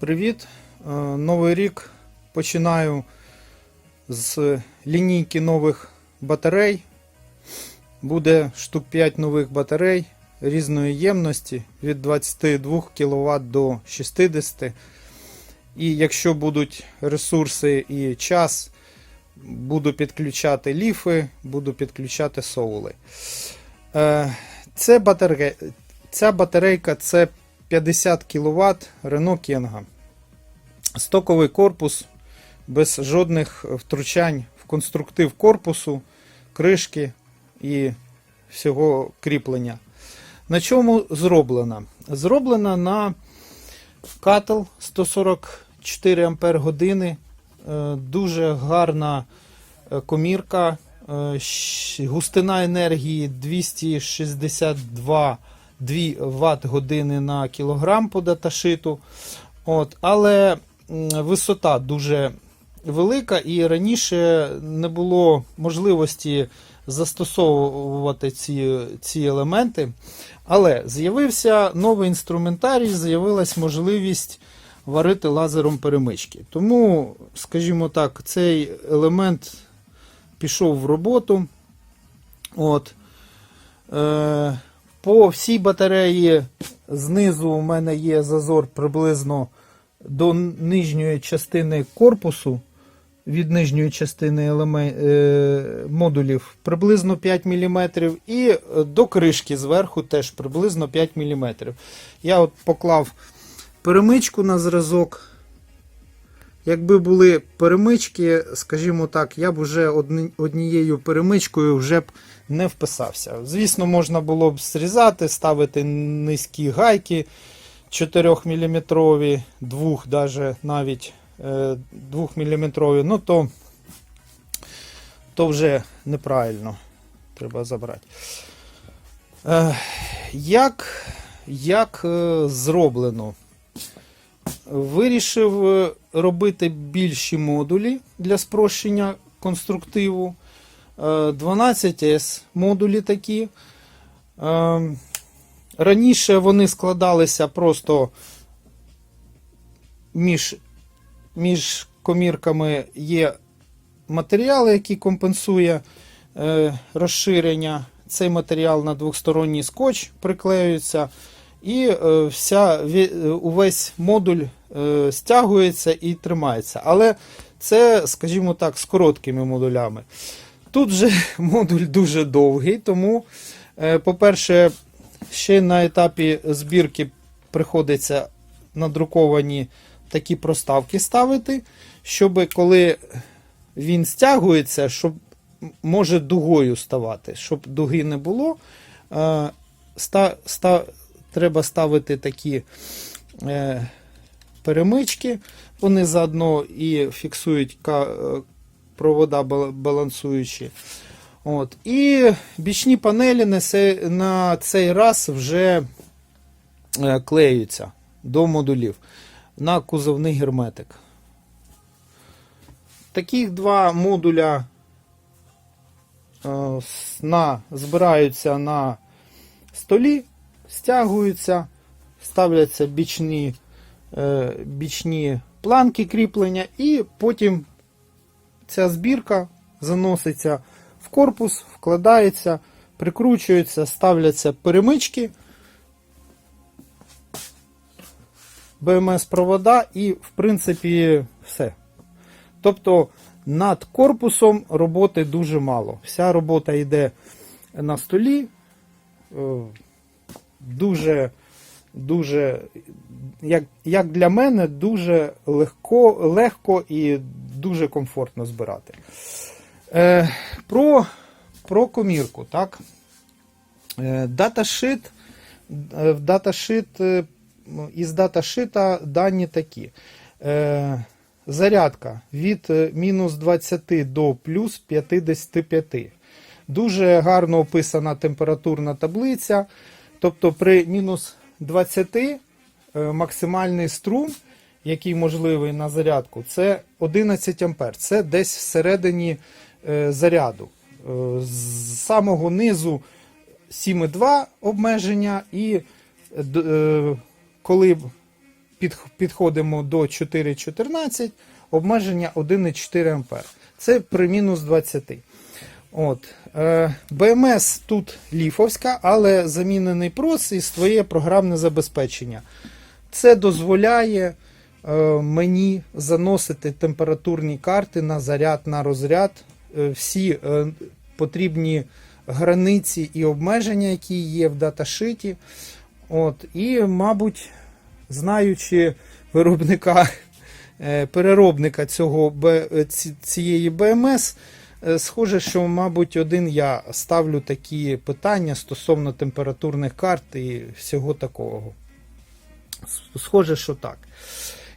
Привіт! Е, Новий рік починаю з лінійки нових батарей. Буде штук 5 нових батарей різної ємності від 22 кВт до 60. І якщо будуть ресурси і час, буду підключати ліфи, буду підключати соули. Е, Це батарея, ця батарейка це 50 кВт Renault Kenga. Стоковий корпус без жодних втручань в конструктив корпусу, кришки і всього кріплення. На чому зроблена? Зроблена на кател 144 Ампер. Е, Дуже гарна е, комірка. е, Густина енергії 262 2 Вт години на кілограм по даташиту. От, але висота дуже велика, і раніше не було можливості застосовувати ці, ці елементи. Але з'явився новий інструментарій, з'явилась можливість варити лазером перемички. Тому, скажімо так, цей елемент пішов в роботу. От. Е, по всій батареї знизу у мене є зазор приблизно до нижньої частини корпусу, від нижньої частини елемен... е... модулів приблизно 5 мм, і до кришки зверху теж приблизно 5 мм. Я от поклав перемичку на зразок. Якби були перемички, скажімо так, я б вже однією перемичкою вже б не вписався. Звісно, можна було б зрізати, ставити низькі гайки 4 мм, 2 даже навіть 2 мм, ну то, то вже неправильно треба забрати. Е, Як, як е, зроблено? Вирішив е, робити більші модулі для спрощення конструктиву. Е, 12S модулі такі. Е, Раніше вони складалися просто між, між комірками є матеріал, який компенсує е, розширення. Цей матеріал на двосторонній скотч приклеюється. І е, вся, е, увесь модуль е, стягується і тримається. Але це, скажімо так, з короткими модулями. Тут же модуль дуже довгий, тому, е, по-перше, ще на етапі збірки приходиться надруковані такі проставки ставити, щоб коли він стягується, щоб може дугою ставати, щоб дуги не було. е, Ста, ста, треба ставити такі е, перемички. Вони заодно і фіксують е, провода балансуючі. От. І бічні панелі на цей, раз вже е, клеються до модулів на кузовний герметик. Таких два модуля е, на, збираються на столі, стягуються, ставляться бічні, бічні планки кріплення, і потім ця збірка заноситься в корпус, вкладається, прикручується, ставляться перемички, БМС-провода і, в принципі, все. Тобто над корпусом роботи дуже мало. Вся робота йде на столі. Е, Дуже, дуже, як, як для мене, дуже легко, легко і дуже комфортно збирати. Е, про, про комірку, так? Е, даташит, е, даташит, е, із даташита дані такі. Е, зарядка від мінус 20 до плюс 55. Дуже гарно описана температурна таблиця. Тобто при мінус 20 е, максимальний струм, який можливий на зарядку, це 11 ампер. Це десь всередині е, заряду. Е, З самого низу 7,2 обмеження, і коли підходимо до 4,14, обмеження 1,4 А. Це при мінус 20. От. Е, БМС тут ліфовська, але замінений прос і своє програмне забезпечення. Це дозволяє е, мені заносити температурні карти на заряд, на розряд, е, всі потрібні границі і обмеження, які є в даташиті. От, і, мабуть, знаючи виробника, переробника цього, цієї БМС, схоже, що, мабуть, один я ставлю такі питання стосовно температурних карт і всього такого. Схоже, що так.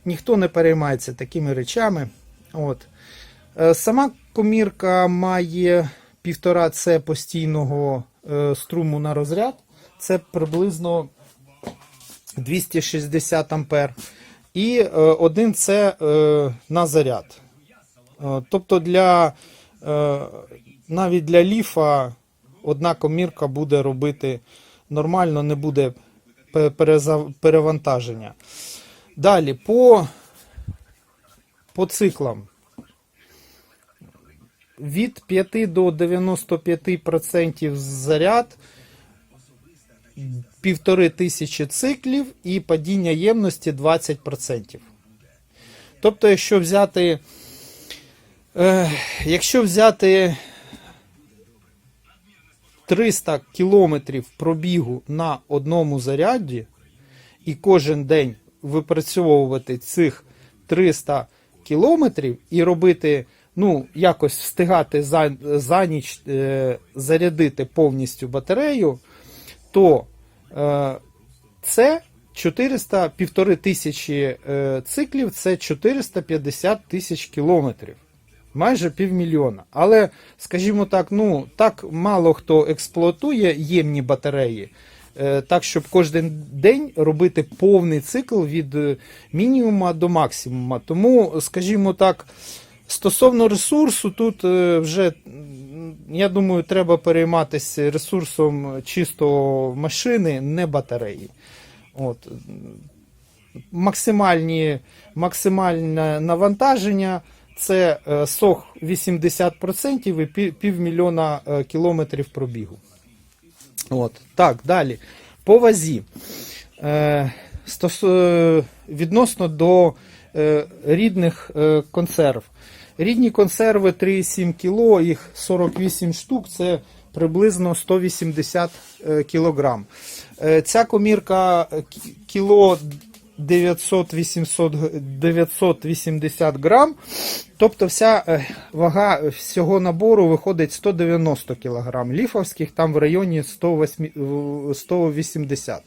Ніхто не переймається такими речами. От. Е, Сама комірка має 1,5 С постійного е, струму на розряд. Це приблизно 260 ампер. І е, 1 С е, на заряд. Е, Тобто для, е, навіть для ліфа одна комірка буде робити нормально, не буде перевантаження. Далі по, по циклам. Від 5 до 95% заряд, півтори тисячі циклів і падіння ємності 20%. Тобто, якщо взяти, е, якщо взяти 300 кілометрів пробігу на одному заряді, і кожен день випрацьовувати цих 300 кілометрів і робити, ну, якось встигати за, за ніч е, зарядити повністю батарею, то е, це 400, півтори тисячі е, циклів, це 450 тисяч кілометрів. Майже півмільйона. Але, скажімо так, ну так мало хто експлуатує ємні батареї. Е, Так, щоб кожен день робити повний цикл від е, мінімума до максимума. Тому, скажімо так, стосовно ресурсу, тут е, вже, я думаю, треба перейматися ресурсом чисто машини, не батареї. От. Максимальні, максимальне навантаження це е, сох 80% і півмільйона е, кілометрів пробігу. От. Так, далі. По вазі. Е, відносно до рідних консерв. Рідні консерви 3,7 кг, їх 48 штук, це приблизно 180 е, кг. Ця комірка кіло 900-800 г- 980 грам. Тобто вся е, вага всього набору виходить 190 кг. Ліфовських там в районі 108 е, 180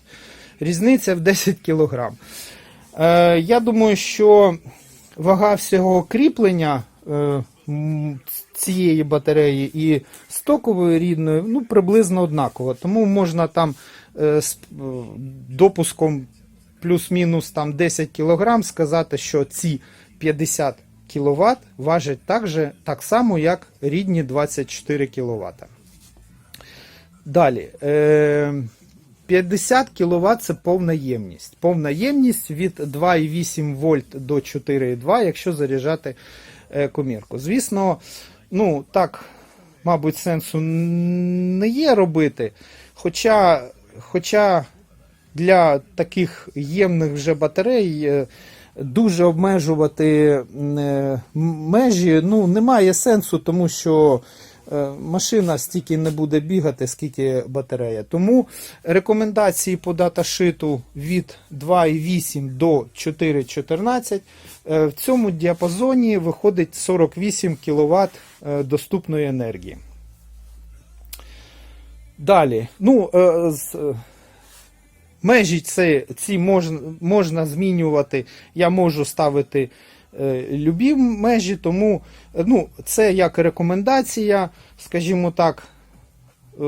Різниця в 10 кг. Е, я думаю, що вага всього кріплення е, цієї батареї і стокової рідної ну, приблизно однакова. Тому можна там е, з е, допуском плюс-мінус там 10 кг сказати, що ці 50 кВт важать так, же, так само, як рідні 24 кВт. Далі. Е, 50 кВт це повна ємність. Повна ємність від 2,8 вольт до 4,2, якщо заряджати е, комірку. Звісно, ну так, мабуть, сенсу не є робити. Хоча, хоча для таких ємних вже батарей е, дуже обмежувати е, межі ну, немає сенсу, тому що е, машина стільки не буде бігати, скільки батарея. Тому рекомендації по даташиту від 2,8 до 4,14 е, в цьому діапазоні виходить 48 кВт доступної енергії. Далі. Ну, межі ці, ці можна, можна змінювати. Я можу ставити е, любі межі, тому е, ну, це як рекомендація, скажімо так, е,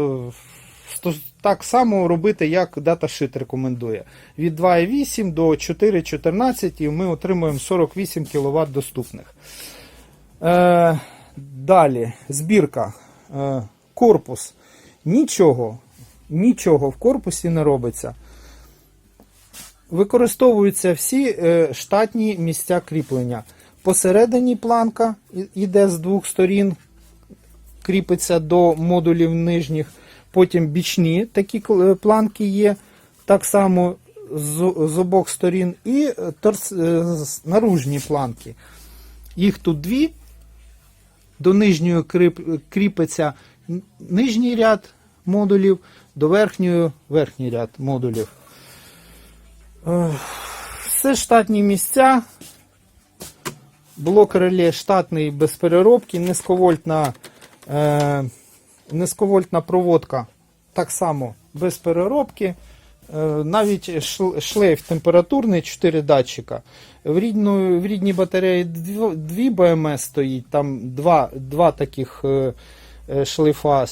так само робити, як даташит рекомендує. Від 2,8 до 4,14 і ми отримуємо 48 кВт доступних. Е, далі, збірка. Е, корпус. Нічого, нічого в корпусі не робиться. Використовуються всі е, штатні місця кріплення. Посередині планка іде з двох сторін, кріпиться до модулів нижніх. Потім бічні такі е, планки є, так само з, обох сторін, і е, торс, наружні планки. Їх тут дві. До нижньої кріп- кріпиться нижній ряд модулів, до верхньої верхній ряд модулів. Все штатні місця. Блок реле штатний без переробки, низьковольтна, е, низьковольтна проводка так само без переробки. Е, навіть шлейф температурний 4 датчика. В, рідну, в рідній батареї 2, 2 БМС стоїть, там два, два таких е, е, шлейфа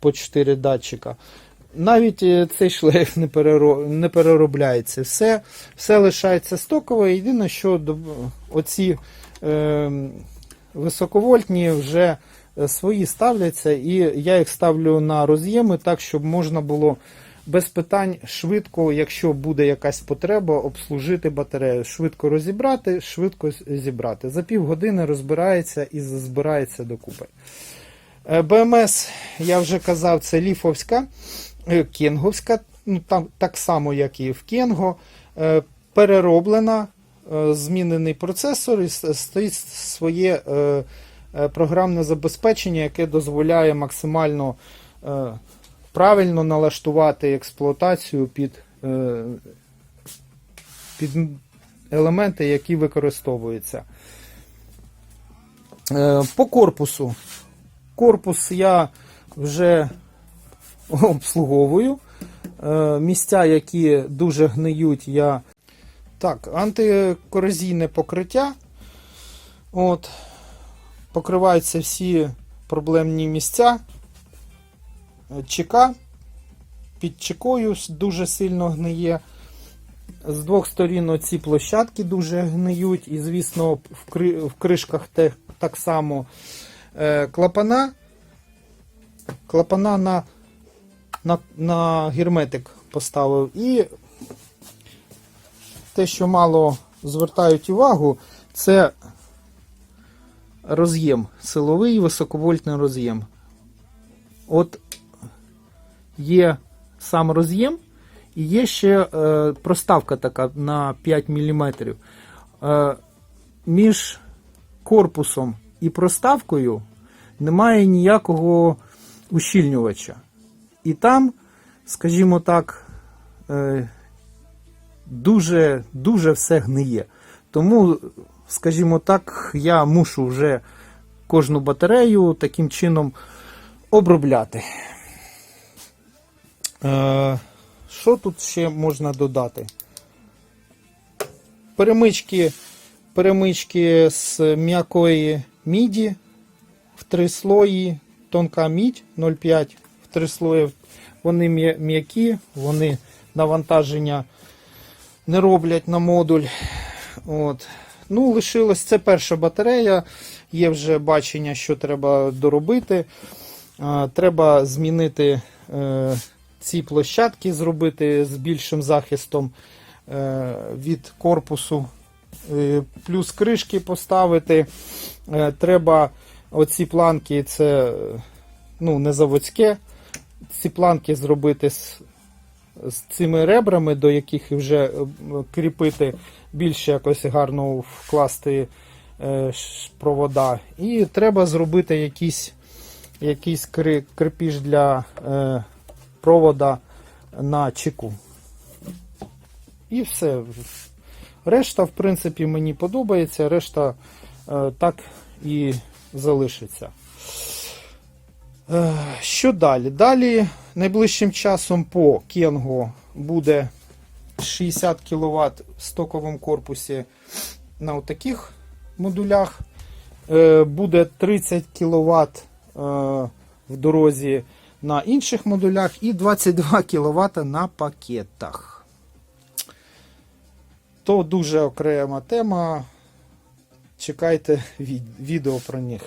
по 4 датчика. Навіть е, цей шлейф не, переробляється. Все, все лишається стокове. Єдине, що оці е, високовольтні вже е, свої ставляться, і я їх ставлю на роз'єми так, щоб можна було без питань швидко, якщо буде якась потреба, обслужити батарею. Швидко розібрати, швидко зібрати. За півгодини розбирається і збирається докупи. Е, БМС, я вже казав, це ліфовська, кенговська, ну, там, так само, як і в Кенго. Е, Перероблена, е, змінений процесор і стоїть своє е, е, програмне забезпечення, яке дозволяє максимально е, правильно налаштувати експлуатацію під, е, під елементи, які використовуються. Е, По корпусу. Корпус я вже обслуговую. Е, Місця, які дуже гниють, я. Так, антикорозійне покриття. От. Покриваються всі проблемні місця. ЧК під чекою дуже сильно гниє. З двох сторін оці площадки дуже гниють, і, звісно, в, кри... в кришках так само е, клапана. Клапана на, на, на герметик поставив. І те, що мало звертають увагу, це роз'єм, силовий високовольтний роз'єм. От є сам роз'єм, і є ще е, проставка така на 5 мм. Е, між корпусом і проставкою немає ніякого ущільнювача. І там, скажімо так, е, дуже, дуже все гниє. Тому, скажімо так, я мушу вже кожну батарею таким чином обробляти. Е, що тут ще можна додати? Перемички, перемички з м'якої міді в три слої, тонка мідь 0,5 в три слої. Вони м'які, вони навантаження не роблять на модуль. От. Ну, лишилось це перша батарея. Є вже бачення, що треба доробити. Треба змінити е, ці площадки, зробити з більшим захистом е, від корпусу. Е, плюс кришки поставити. Треба оці планки, це ну, не заводське. Ці планки зробити з, з цими ребрами, до яких вже е, кріпити більше якось гарно вкласти е, провода. І треба зробити якийсь, якийсь крепіж для е, провода на чеку. І все. Решта, в принципі, мені подобається, решта так і залишиться. Е, Що далі? Далі найближчим часом по Кенго буде 60 кВт в стоковому корпусі на таких модулях. Е, Буде 30 кВт в дорозі на інших модулях і 22 кВт на пакетах. То дуже окрема тема. Чекайте відео про них.